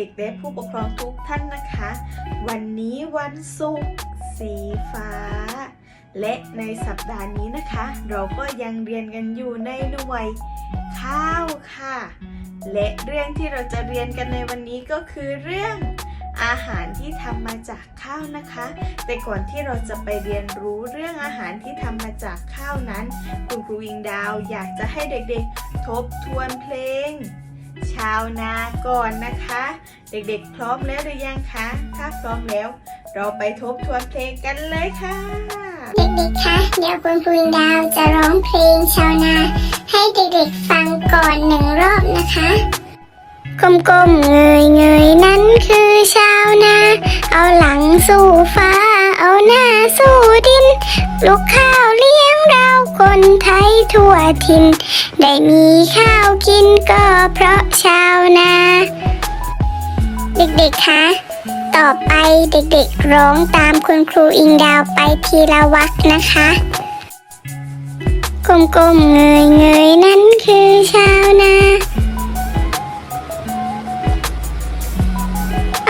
ด็กๆและผู้ปกครองทุกท่านนะคะ วันนี้วันศุกร์สีฟ้า และในสัปดาห์นี้นะคะ เราก็ยังเรียนกันอยู่ในหน่วยข้าวค่ะ และเรื่องที่เราจะเรียนกันในวันนี้ก็คือเรื่องอาหารที่ทำมาจากข้าวนะคะ แต่ก่อนที่เราจะไปเรียนรู้เรื่องอาหารที่ทำมาจากข้าวนั้น คุณครูอิงดาวอยากจะให้เด็กๆ ทบทวนเพลงาวนาก่อนนะคะ เด็กๆพร้อมแล้วหรือยังคะ ถ้าพร้อมแล้ว เราไปทบทวนเพลงกันเลยค่ะ เด็กๆคะเดี๋ยวคุณครูดาวจะร้องเพลงชาวนา ให้เด็กๆฟังก่อนหนึ่งรอบนะคะก้มๆเงยเงยๆนั่นคือชาวนา เอาหลังสู่ฟ้า เอาหน้าสู่ดิน ลูกข้าวเลี้ยงเราคนไทยทั่วถิ่นได้มีข้าวกินก็เพราะชาวนา เด็กๆ คะ ต่อไปเด็กๆ ร้องตามคุณครูอิงดาวไปทีละวักนะคะก้มๆเงยเงยๆนั่นคือชาวนา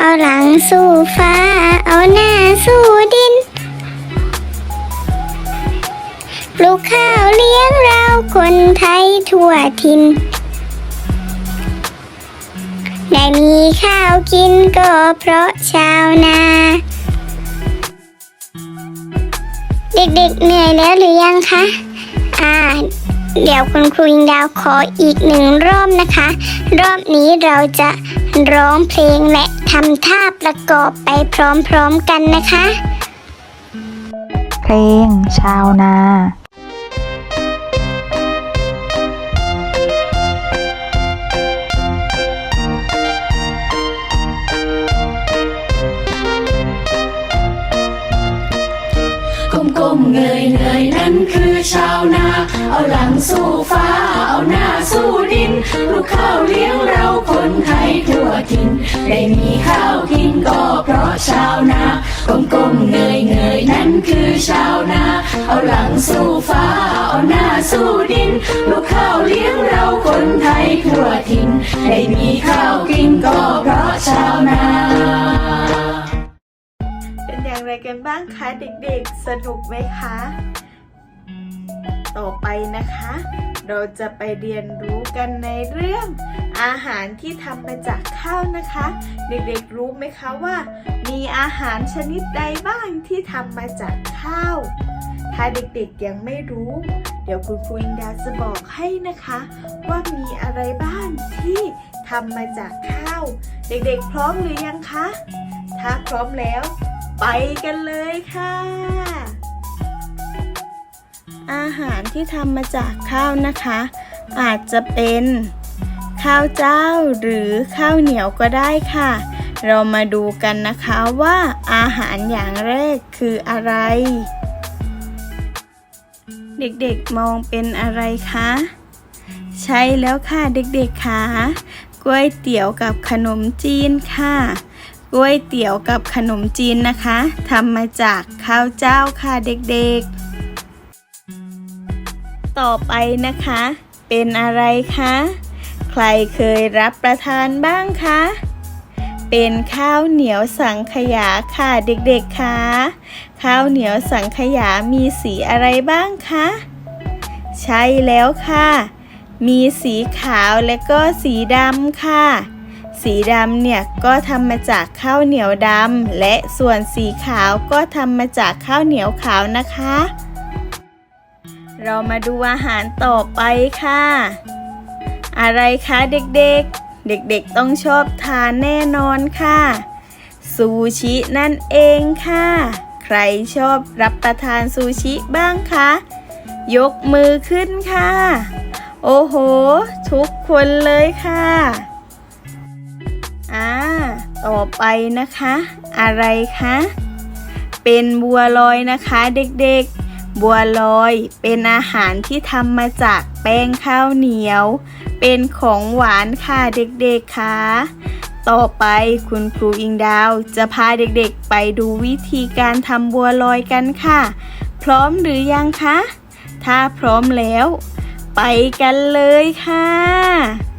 เอาหลังสู่ฟ้า เอาหน้าสู่ดิน ปลูกข้าวเลี้ยงเราคนไทยทั่วถิ่นได้มีข้าวกินก็เพราะชาวนา เด็กๆเหนื่อยแล้วหรือยังคะ อ่า เดี๋ยวคุณครูยิงดาวขออีกหนึ่งรอบนะคะ รอบนี้เราจะร้องเพลงและทำท่าประกอบไปพร้อมๆกันนะคะ เพลงชาวนา เงยเงยนั่นคือชาวนา เอาหลังสู้ฟ้า เอาหน้าสู้ดินลูกข้าวเลี้ยงเราคนไทยทั่วถิ่นได้มีข้าวกินก็เพราะชาวนาก้มๆเงยเงยนั่นคือชาวนา เอาหลังสู้ฟ้า เอาหน้าสู้ดินลูกข้าวเลี้ยงเราคนไทยทั่วถิ่นได้มีข้าวกินก็เพราะชาวนา กันบ้างคะเด็กๆ สนุกไหมคะ ต่อไปนะคะ เราจะไปเรียนรู้กันในเรื่องอาหารที่ทำมาจากข้าวนะคะ เด็กๆรู้ไหมคะว่า มีอาหารชนิดใดบ้างที่ทำมาจากข้าว ถ้าเด็กๆยังไม่รู้ เดี๋ยวคุณครูอิงดาจะบอกให้นะคะ ว่ามีอะไรบ้างที่ทำมาจากข้าว เด็กๆพร้อมหรือยังคะ ถ้าพร้อมแล้ว ไปกันเลยค่ะ อาหารที่ทำมาจากข้าวนะคะ อาจจะเป็นข้าวเจ้าหรือข้าวเหนียวก็ได้ค่ะ เรามาดูกันนะคะว่าอาหารอย่างแรกคืออะไร เด็กๆมองเป็นอะไรคะ ใช่แล้วค่ะเด็กๆค่ะก๋วยเตี๋ยวกับขนมจีนค่ะ ก๋วยเตี๋ยวกับขนมจีนนะคะทำมาจากข้าวเจ้าค่ะเด็กๆ ต่อไปนะคะ เป็นอะไรคะ ใครเคยรับประทานบ้างคะ เป็นข้าวเหนียวสังขยาค่ะเด็กๆคะข้าวเหนียวสังขยามีสีอะไรบ้างคะ ใช่แล้วค่ะ มีสีขาวและก็สีดำค่ะ สีดำเนี่ยก็ทำมาจากข้าวเหนียวดำและส่วนสีขาวก็ทำมาจากข้าวเหนียวขาวนะคะ เรามาดูอาหารต่อไปค่ะ อะไรคะเด็กๆ เด็กๆต้องชอบทานแน่นอนค่ะ ซูชินั่นเองค่ะ ใครชอบรับประทานซูชิบ้างคะ ยกมือขึ้นค่ะ โอ้โห ทุกคนเลยค่ะ อ่าต่อไปนะคะ อะไรคะ เป็นบัวลอยนะคะเด็กๆ บัวลอยเป็นอาหารที่ทำมาจากแป้งข้าวเหนียว เป็นของหวานค่ะเด็กๆค่ะต่อไปคุณครูอิงดาวจะพาเด็กๆไปดูวิธีการทำบัวลอยกันค่ะ พร้อมหรือยังคะ ถ้าพร้อมแล้ว ไปกันเลยค่ะ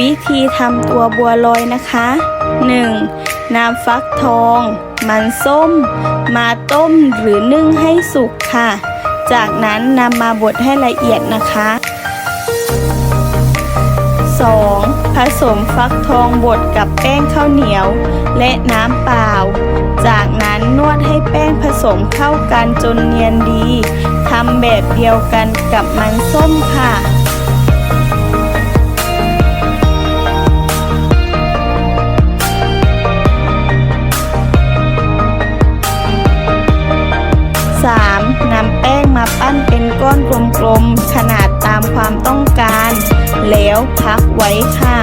วิธีทำตัวบัวลอยนะคะ 1. นำฟักทอง มันส้ม มาต้มหรือนึ่งให้สุกค่ะ จากนั้นนำมาบดให้ละเอียดนะคะ 2. ผสมฟักทองบดกับแป้งข้าวเหนียว และน้ำเปล่า จากนั้นนวดให้แป้งผสมเข้ากันจนเนียนดีทำแบบเดียวกันกับมันส้มค่ะ แล้วพักไว้ค่ะ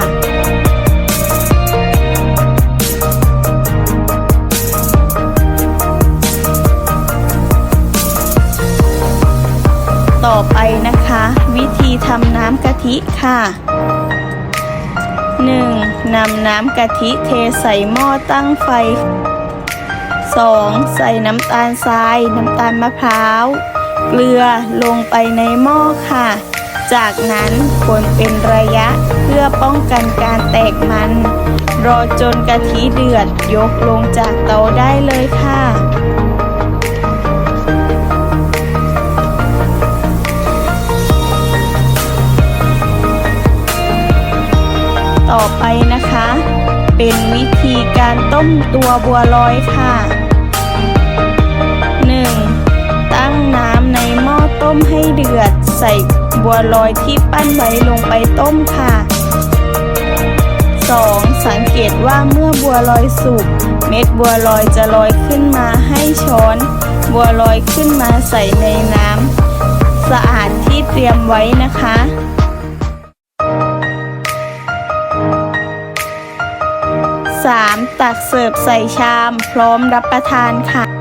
ต่อไปนะคะ วิธีทำน้ำกะทิค่ะ 1. นำน้ำกะทิเทใส่หม้อตั้งไฟ 2. ใส่น้ำตาลทราย น้ำตาลมะพร้าว เกลือลงไปในหม้อค่ะ จากนั้นคนเป็นระยะเพื่อป้องกันการแตกมัน รอจนกะทิเดือดยกลงจากเตาได้เลยค่ะต่อไปนะคะ เป็นวิธีการต้มตัวบัวลอยค่ะ 1. ตั้งน้ำในหม้อต้มให้เดือด ใส่ บัวลอยที่ปั้นไว้ลงไปต้มค่ะ 2. สังเกตว่าเมื่อบัวลอยสุก เม็ดบัวลอยจะลอยขึ้นมาให้ช้อน บัวลอยขึ้นมาใส่ในน้ำสะอาดที่เตรียมไว้นะคะ 3. ตักเสิร์ฟใส่ชาม พร้อมรับประทานค่ะ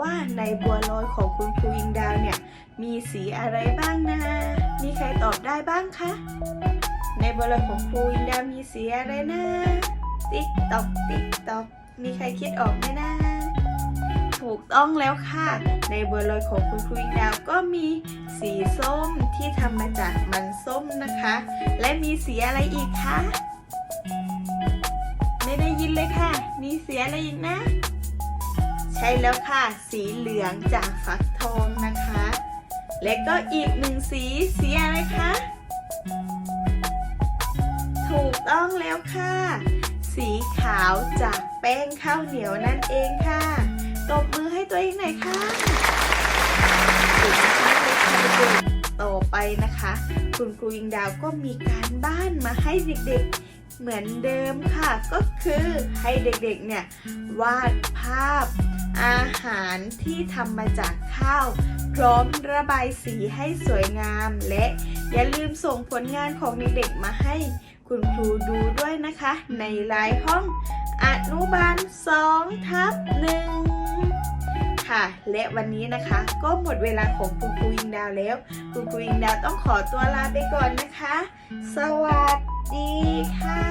ว่าในบัวลอยของคุณครูอิงดาวเนี่ย มีสีอะไรบ้างนะ มีใครตอบได้บ้างคะ ในบัวลอยของครูอิงดาวมีสีอะไรนะ ติ๊กตอกติ๊กตอกมีใครคิดออกไหมนะ ถูกต้องแล้วค่ะ ในบัวลอยของคุณครูอิงดาวก็มีสีส้มที่ทำมาจากมันส้มนะคะ และมีสีอะไรอีกคะ ไม่ได้ยินเลยค่ะ มีสีอะไรอีกนะ ใช่แล้วค่ะ สีเหลืองจากฟักทองนะคะ และก็อีกหนึ่งสีสีอะไรคะ ถูกต้องแล้วค่ะ สีขาวจากแป้งข้าวเหนียวนั่นเองค่ะตบมือให้ตัวเองหน่อยค่ะเก่งมากเลยค่ะเด็กๆต่อไปนะคะ คุณครูยิงดาวก็มีการบ้านมาให้เด็กๆเหมือนเดิมค่ะก็คือให้เด็กๆเนี่ยวาดภาพ อาหารที่ทำมาจากข้าว พร้อมระบายสีให้สวยงาม และอย่าลืมส่งผลงานของเด็กๆมาให้คุณครูดูด้วยนะคะ ในไลน์ห้องอนุบาล2ทับ1ค่ะ และวันนี้นะคะ ก็หมดเวลาของคุณครูยิงดาวแล้ว คุณครูยิงดาวต้องขอตัวลาไปก่อนนะคะ สวัสดีค่ะ